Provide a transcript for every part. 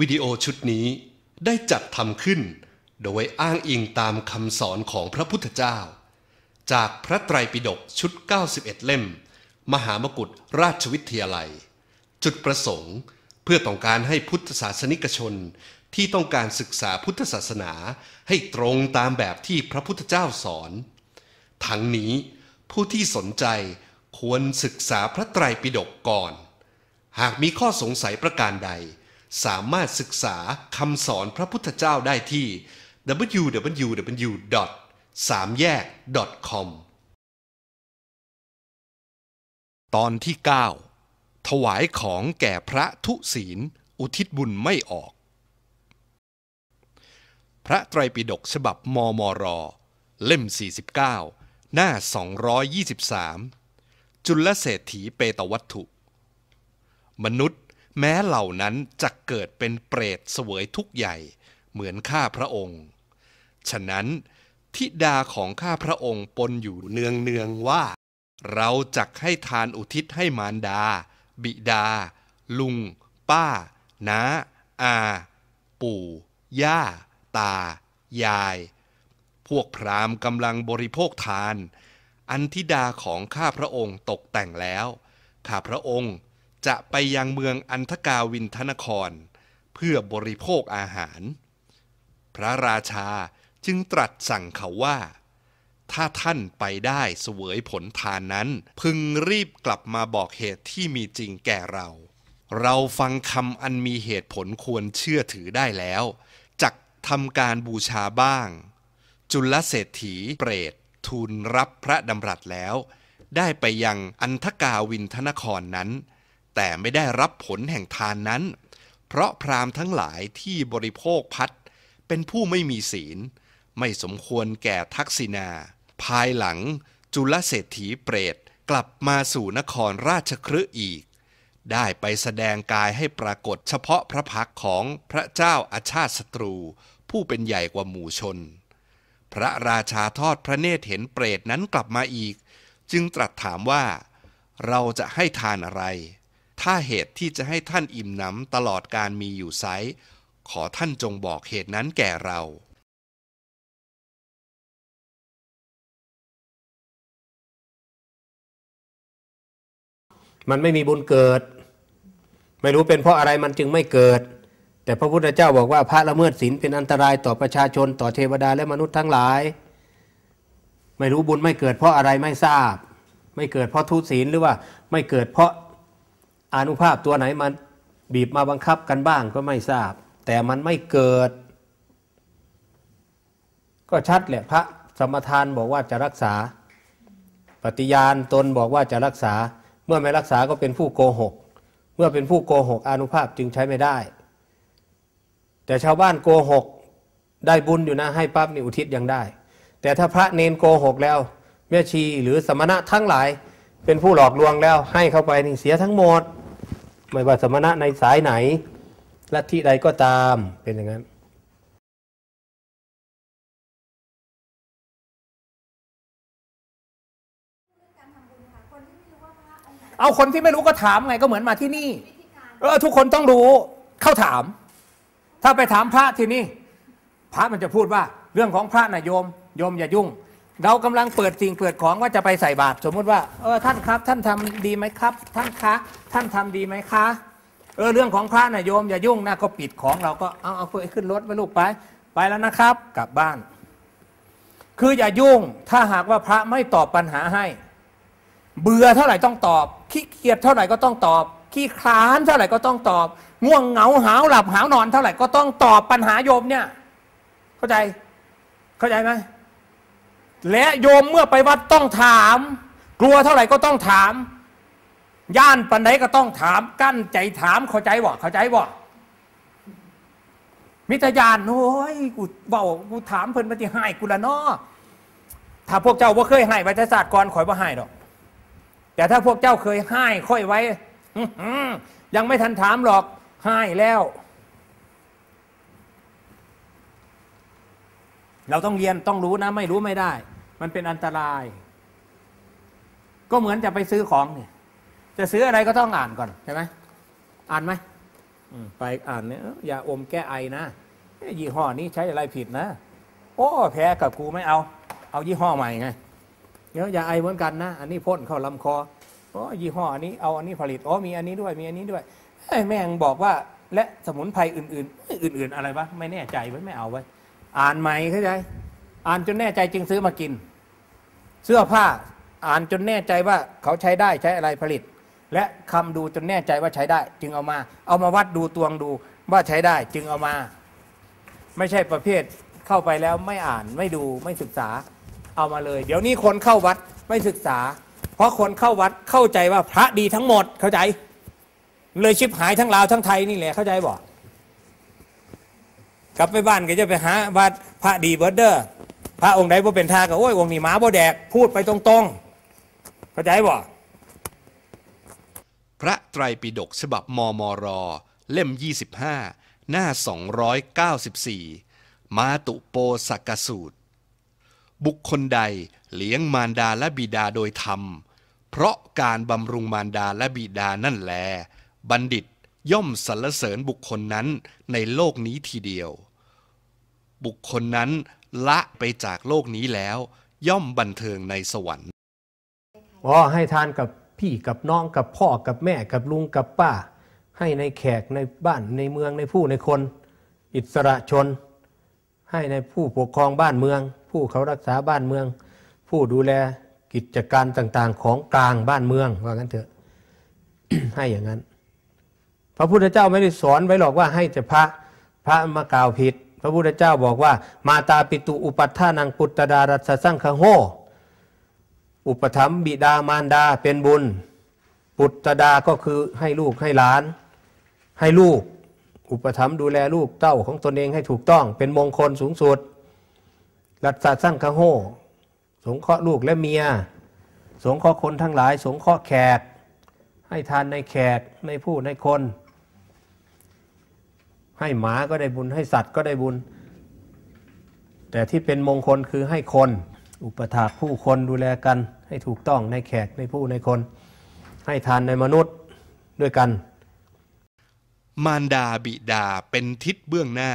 วิดีโอชุดนี้ได้จัดทำขึ้น โดยอ้างอิงตามคำสอนของพระพุทธเจ้า จากพระไตรปิฎกชุด 91 เล่ม มหามกุฏราชวิทยาลัย จุดประสงค์เพื่อต้องการให้พุทธศาสนิกชนที่ต้องการศึกษาพุทธศาสนาให้ตรงตามแบบที่พระพุทธเจ้าสอน ทั้งนี้ผู้ที่สนใจควรศึกษาพระไตรปิฎกก่อน หากมีข้อสงสัยประการใด สามารถศึกษาคำสอนพระพุทธเจ้าได้ที่ www. สามแยก .com ตอนที่ 9 ถวายของแก่พระทุศีล อุทิศบุญไม่ออก พระไตรปิฎกฉบับมมร เล่ม 49 หน้า 223 จุลเศรษฐีเปตวัตถุ มนุษย์ แม้เหล่านั้นจะเกิดเป็นเปรตเสวยทุกข์ใหญ่ เหมือนข้าพระองค์ ฉะนั้นทิดาของข้าพระองค์ปนอยู่เนืองเนืองๆว่า เราจักให้ทานอุทิศให้มารดา บิดา ลุง ป้า น้า อา ปู่ ย่า ตา ยาย พวกพราหมณ์กำลังบริโภคทาน อันธิดาของข้าพระองค์ตกแต่งแล้ว ข้าพระองค์ จะไปยังเมืองอันธกาวินทนคร เพื่อบริโภคอาหาร พระราชาจึงตรัสสั่งเขาว่า ถ้าท่านไปได้สวยผลทานนั้น พึงรีบกลับมาบอกเหตุที่มีจริงแก่เรา เราฟังคำอันมีเหตุผลควรเชื่อถือได้แล้ว จักทำการบูชาบ้าง จุลเศรษฐีเปรตทูลรับพระดำรัสแล้ว ได้ไปยังอันธกาวินทนครนั้น แต่ไม่ได้รับผลแห่งทานนั้น เพราะพราหมณ์ทั้งหลายที่บริโภคพัดเป็นผู้ไม่มีศีล ไม่สมควรแก่ทักษิณา ภายหลังจุลเศรษฐีเปรตกลับมาสู่นครราชคฤห์อีก ได้ไปแสดงกายให้ปรากฏเฉพาะพระพักของพระเจ้าอาชาติศัตรู ผู้เป็นใหญ่กว่าหมู่ชน พระราชาทอดพระเนตรเห็นเปรตนั้นกลับมาอีก จึงตรัสถามว่า เราจะให้ทานอะไร ถ้าเหตุที่จะให้ท่านอิ่มหนำตลอดการมีอยู่ไซร้ขอท่านจงบอกเหตุนั้นแก่เรา มันไม่มีบุญเกิด ไม่รู้เป็นเพราะอะไรมันจึงไม่เกิด แต่พระพุทธเจ้าบอกว่าพระละเมิดศีลเป็นอันตรายต่อประชาชนต่อเทวดาและมนุษย์ทั้งหลาย ไม่รู้บุญไม่เกิดเพราะอะไรไม่ทราบ ไม่เกิดเพราะทุศีลหรือว่าไม่เกิดเพราะ อานุภาพตัวไหนมันบีบมาบังคับกันบ้างก็ไม่ทราบ แต่มันไม่เกิด ก็ชัดแหละพระสมทานบอกว่าจะรักษา ปฏิญาณตนบอกว่าจะรักษา เมื่อไม่รักษาก็เป็นผู้โกหก เมื่อเป็นผู้โกหกอนุภาพจึงใช้ไม่ได้ แต่ชาวบ้านโกหกได้บุญอยู่นะให้ปั๊บนี่อุทิศยังได้ แต่ถ้าพระเนนโกหกแล้วแม่ชีหรือสมณะทั้งหลายเป็นผู้หลอกลวงแล้วให้เข้าไปนี่เสียทั้งหมด ไม่ว่าสมณะในสายไหนลัทธิใดก็ตามเป็นอย่างนั้นเอาคนที่ไม่รู้ก็ถามไงก็เหมือนมาที่นี่เออทุกคนต้องรู้เข้าถาม ถ้าไปถามพระที่นี่ พระมันจะพูดว่า เรื่องของพระนะโยม โยมอย่ายุ่ง เรากำลังเปิดสิ่งเปิดของว่าจะไปใส่บาตรสมมุติว่าเออท่านครับ ท่านทำดีไหมครับ ท่านคะท่านทำดีไหมคะเออเรื่องของพระนะโยมอย่ายุ่งนะก็ปิดของเราก็เอาเอาไปขึ้นรถไปลูกไป ไปแล้วนะครับ กลับบ้าน คืออย่ายุ่งถ้าหากว่าพระไม่ตอบปัญหาให้ เบื่อเท่าไหร่ต้องตอบ ขี้เกียจเท่าไหร่ก็ต้องตอบ ขี้คลานเท่าไหร่ก็ต้องตอบ ง่วงเหงาหาวหลับหาวนอนเท่าไหร่ก็ต้องตอบปัญหาโยมเนี่ย เข้าใจเข้าใจไหม และโยมเมื่อไปวัดต้องถาม กลัวเท่าไหร่ก็ต้องถาม ย่านปันไหนก็ต้องถาม กั้นใจถามเข้าใจบ่เข้าใจบ่มิตรยานโอ้ยกูเบากูถามเพิ่นมาที่ให้กูละเนาะถ้าพวกเจ้าว่าเคยให้ไว้ศาสตร์ก่อนข่อยว่าให้ดอก แต่ถ้าพวกเจ้าเคยให้ค่อยไว้ยังไม่ทันถามหรอกให้แล้ว เราต้องเรียนต้องรู้นะ ไม่รู้ไม่ได้ มันเป็นอันตราย ก็เหมือนจะไปซื้อของเนี่ยจะซื้ออะไรก็ต้องอ่านก่อนใช่ไหมอ่านไหมไปอ่านเนี่ยอ้อยาอมแก้ไอนะยี่ห้อนี้ใช้อะไรผิดนะ โอ้แพ้กับกูไม่เอา เอายี่ห้อใหม่ไงเดี๋ยวยาไอเหมือนกันนะ อันนี้พ่นเข้าลำคอโอ้ยี่ห้ออันนี้เอาอันนี้ผลิตอ๋อมีอันนี้ด้วยมีอันนี้ด้วยแม่งบอกว่าและสมุนไพรอื่น ๆ อื่น ๆ อะไรวะไม่แน่ใจไว้ไม่เอาไว้ อ่านใหม่เข้าใจอ่านจนแน่ใจจึงซื้อมากิน เสื้อผ้าอ่านจนแน่ใจว่าเขาใช้ได้ใช้อะไรผลิต และคำดูจนแน่ใจว่าใช้ได้ จึงเอามา เอามาวัดดูตวงดูว่าใช้ได้ จึงเอามา ไม่ใช่ประเภทเข้าไปแล้วไม่อ่านไม่ดูไม่ศึกษาเอามาเลย เดี๋ยวนี้คนเข้าวัดไม่ศึกษา เพราะคนเข้าวัดเข้าใจว่าพระดีทั้งหมดเข้าใจ เลยชิบหายทั้งลาวทั้งไทยนี่แหละเข้าใจบ่ก ลับไปบ้านก็จะไปหาวัดพระดีเบิร์เดอร์ พระองค์ใดบ่เป็นทาก็โอ้ยองค์นี้หมาบ่แดกพูดไปตรงๆเข้าใจบ่พระไตรปิฎกฉบับมมร เล่ม 25 หน้า 294 มาตุโปสักกสูตร บุคคลใดเลี้ยงมารดาและบิดาโดยธรรม เพราะการบำรุงมารดาและบิดานั่นแล บัณฑิตย่อมสรรเสริญบุคคลนั้นในโลกนี้ทีเดียว บุคคลนั้นละไปจากโลกนี้แล้ว ย่อมบันเทิงในสวรรค์อ๋อให้ทานกับพี่กับน้องกับพ่อกับแม่กับลุงกับป้า ให้ในแขกในบ้านในเมืองในผู้ในคน อิสระชน ให้ในผู้ปกครองบ้านเมือง ผู้เขารักษาบ้านเมือง ผู้ดูแลกิจการต่างๆ ของกลางบ้านเมืองว่างั้นเถอะให้อย่างนั้น พระพุทธเจ้าไม่ได้สอนไว้หรอกว่าให้แต่พระพระมากล่าวผิด ระพุทธเจ้าบอกว่า มาตาปิตุอุปัฏฐานังปุตตดารัสสังคโหอุปถัมภ์บิดามารดาเป็นบุญ ปุตตดาก็คือให้ลูกให้หลาน ให้ลูก อุปถัมภ์ดูแลลูกเต้าของตนเองให้ถูกต้อง เป็นมงคลสูงสุด รัตสร้างคโหสงเคราะห์ลูกและเมีย สงเคราะห์คนทั้งหลาย สงเคราะห์แขก ให้ทานในแขกในผู้ในคน ให้หมาก็ได้บุญ ให้สัตว์ก็ได้บุญ แต่ที่เป็นมงคลคือให้คน อุปถากผู้คนดูแลกัน ให้ถูกต้องในแขกในผู้ในคน ให้ทานในมนุษย์ด้วยกัน มารดาบิดาเป็นทิศเบื้องหน้า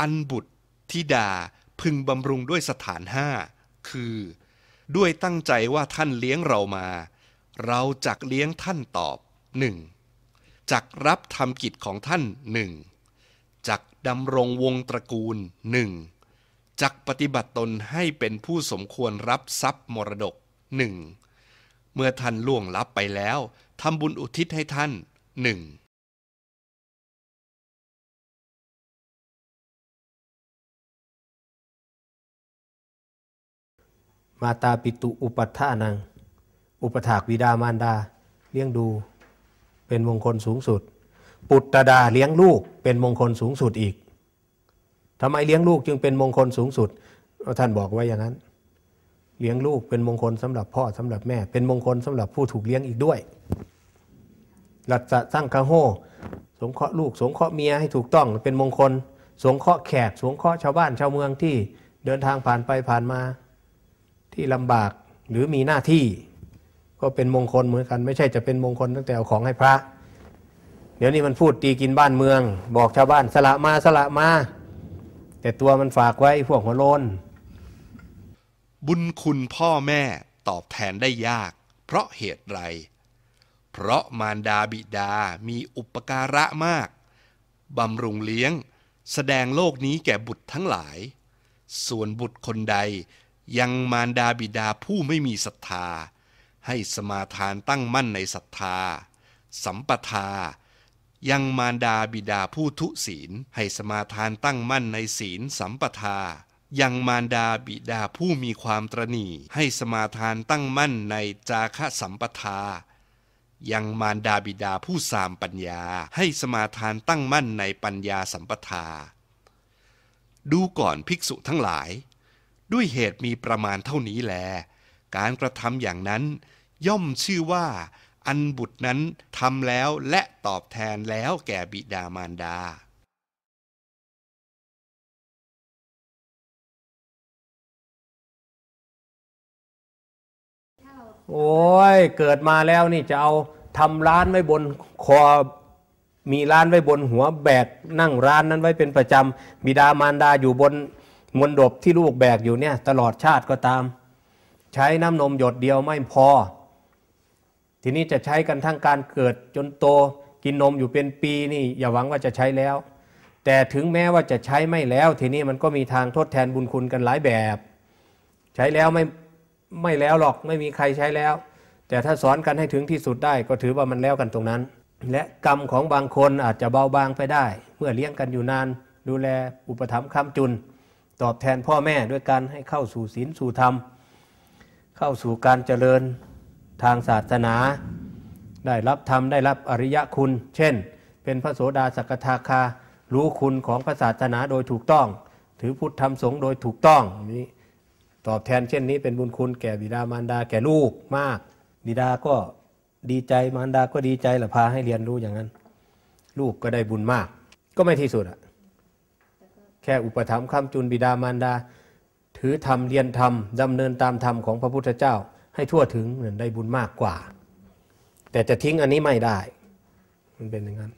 อันบุตรธิดาพึงบำรุงด้วยสถานห้าคือ ด้วยตั้งใจว่าท่านเลี้ยงเรามา เราจักเลี้ยงท่านตอบหนึ่งจักรับทำกิจของท่านหนึ่ง จักดำรงวงตระกูลหนึ่งจักปฏิบัติตนให้เป็นผู้สมควรรับทรัพย์มรดกหนึ่งเมื่อท่านล่วงลับไปแล้วทำบุญอุทิศให้ท่านหนึ่งมาตาปิตุอุปัฏฐานัง อุปถากวิดามารดา เลี้ยงดู เป็นมงคลสูงสุด ปุตตดาเลี้ยงลูกเป็นมงคลสูงสุดอีกทำไมเลี้ยงลูกจึงเป็นมงคลสูงสุด ท่านบอกไว้อย่างนั้น เลี้ยงลูกเป็นมงคลสำหรับพ่อสำหรับแม่ เป็นมงคลสำหรับผู้ถูกเลี้ยงอีกด้วยรัตสร้างคาโฮสงเคราะห์ลูก สงเคราะห์เมียให้ถูกต้องเป็นมงคล สงเคราะห์แขก สงเคราะห์ชาวบ้านชาวเมืองที่เดินทางผ่านไปผ่านมา ที่ลำบากหรือมีหน้าที่ ก็เป็นมงคลเหมือนกัน ไม่ใช่จะเป็นมงคลตั้งแต่เอาของให้พระ เดี๋ยวนี้มันพูดตีกินบ้านเมือง บอกชาวบ้านสละมาสละมา แต่ตัวมันฝากไว้พวกหัวโลนบุญคุณพ่อแม่ตอบแทนได้ยาก เพราะเหตุไร เพราะมารดาบิดามีอุปการะมาก บำรุงเลี้ยง แสดงโลกนี้แก่บุตรทั้งหลาย ส่วนบุตรคนใด ยังมารดาบิดาผู้ไม่มีศรัทธา ให้สมาทานตั้งมั่นในศรัทธา สัมปทา ยังมารดาบิดาผู้ทุศีล ให้สมาทานตั้งมั่นในศีลสัมปทา ยังมารดาบิดาผู้มีความตรณีให้สมาทานตั้งมั่นในจาคะสัมปทา ยังมารดาบิดาผู้สามปัญญาให้สมาทานตั้งมั่นในปัญญาสัมปทา ดูก่อนภิกษุทั้งหลาย ด้วยเหตุมีประมาณเท่านี้แล การกระทำอย่างนั้นย่อมชื่อว่า อันบุตรนั้นทำแล้วและตอบแทนแล้วแก่บิดามารดา โอ้ย เกิดมาแล้วนี่จะเอาทำร้านไว้บนคอมีร้านไว้บนหัวแบกนั่งร้านนั้นไว้เป็นประจำบิดามารดาอยู่บนมนดบที่ลูกแบกอยู่เนี่ย ตลอดชาติก็ตาม ใช้น้ำนมหยดเดียวไม่พอ ทีนี้จะใช้กันทั้งการเกิดจนโตกินนมอยู่เป็นปีนี่อย่าหวังว่าจะใช้แล้ว แต่ถึงแม้ว่าจะใช้ไม่แล้ว ทีนี้มันก็มีทางทดแทนบุญคุณกันหลายแบบ ใช้แล้วไม่ไม่แล้วหรอกไม่มีใครใช้แล้ว แต่ถ้าสอนกันให้ถึงที่สุดได้ก็ถือว่ามันแล้วกันตรงนั้น และกรรมของบางคนอาจจะเบาบางไปได้ เมื่อเลี้ยงกันอยู่นาน ดูแลอุปถัมภ์ค้ำจุน ตอบแทนพ่อแม่ด้วยการให้เข้าสู่ศีลสู่ธรรม เข้าสู่การเจริญ ทางศาสนา ได้รับธรรมได้รับอริยคุณ เช่น เป็นพระโสดาสกทาคา รู้คุณของพระศาสนาโดยถูกต้อง ถือพุทธธรรมสงฆ์โดยถูกต้องนี้ตอบแทนเช่นนี้เป็นบุญคุณแก่บิดามารดาแก่ลูกมาก บิดาก็ดีใจมารดาก็ดีใจละพาให้เรียนรู้อย่างนั้น ลูกก็ได้บุญมาก ก็ไม่ที่สุดอะแค่อุปถัมภ์คำจุนบิดามารดา ถือธรรมเรียนธรรมดำเนินตามธรรมของพระพุทธเจ้า ให้ทั่วถึงเหมือนได้บุญมากกว่า แต่จะทิ้งอันนี้ไม่ได้ มันเป็นอย่างนั้น